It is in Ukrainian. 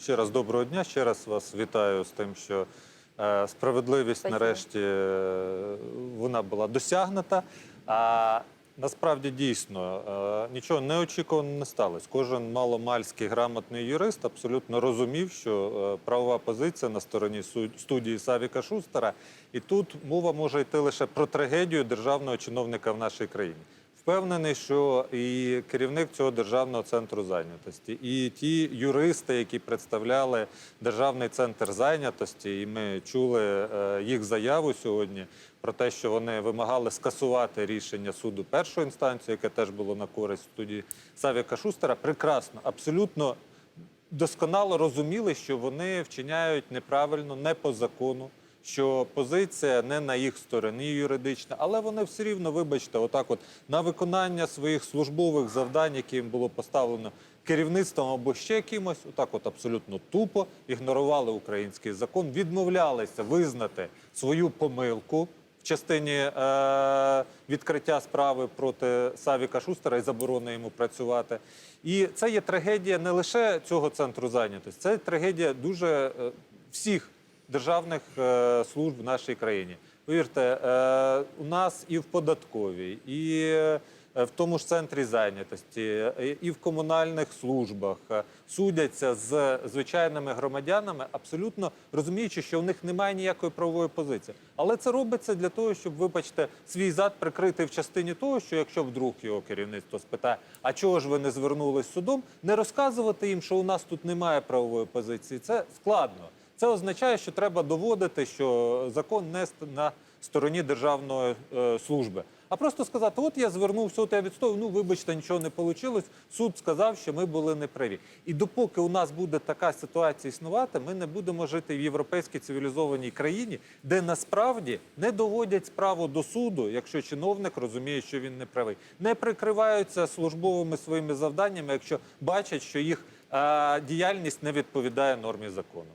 Ще раз доброго дня. Ще раз вас вітаю з тим, що е, справедливість Спасибо. нарешті е, вона була досягнута. А насправді дійсно е, нічого неочікувано не сталося. Кожен маломальський грамотний юрист абсолютно розумів, що е, правова позиція на стороні студії Савіка Шустера, і тут мова може йти лише про трагедію державного чиновника в нашій країні. Впевнений, що і керівник цього державного центру зайнятості, і ті юристи, які представляли державний центр зайнятості, і ми чули е, їх заяву сьогодні про те, що вони вимагали скасувати рішення суду першої інстанції, яке теж було на користь студії Савіка Шустера. Прекрасно, абсолютно досконало розуміли, що вони вчиняють неправильно, не по закону. Що позиція не на їх стороні юридична, але вони все рівно, вибачте, отак, от на виконання своїх службових завдань, які їм було поставлено керівництвом або ще кимось, отак, от абсолютно тупо ігнорували український закон, відмовлялися визнати свою помилку в частині е, відкриття справи проти Савіка Шустера і заборони йому працювати. І це є трагедія не лише цього центру зайнятості, це трагедія дуже е, всіх державних е, служб в нашій країні. Повірте, е, у нас і в податковій, і е, в тому ж центрі зайнятості, і в комунальних службах судяться з звичайними громадянами, абсолютно розуміючи, що в них немає ніякої правової позиції. Але це робиться для того, щоб, вибачте, свій зад прикрити в частині того, що якщо вдруг його керівництво спитає, а чого ж ви не звернулись судом, не розказувати їм, що у нас тут немає правової позиції. Це складно. Це означає, що треба доводити, що закон не на стороні державної е, служби. А просто сказати: от я звернувся, от я відстоював, ну вибачте, нічого не вийшло. Суд сказав, що ми були неправі. І допоки у нас буде така ситуація існувати, ми не будемо жити в європейській цивілізованій країні, де насправді не доводять справу до суду, якщо чиновник розуміє, що він не правий, не прикриваються службовими своїми завданнями, якщо бачать, що їх е, діяльність не відповідає нормі закону.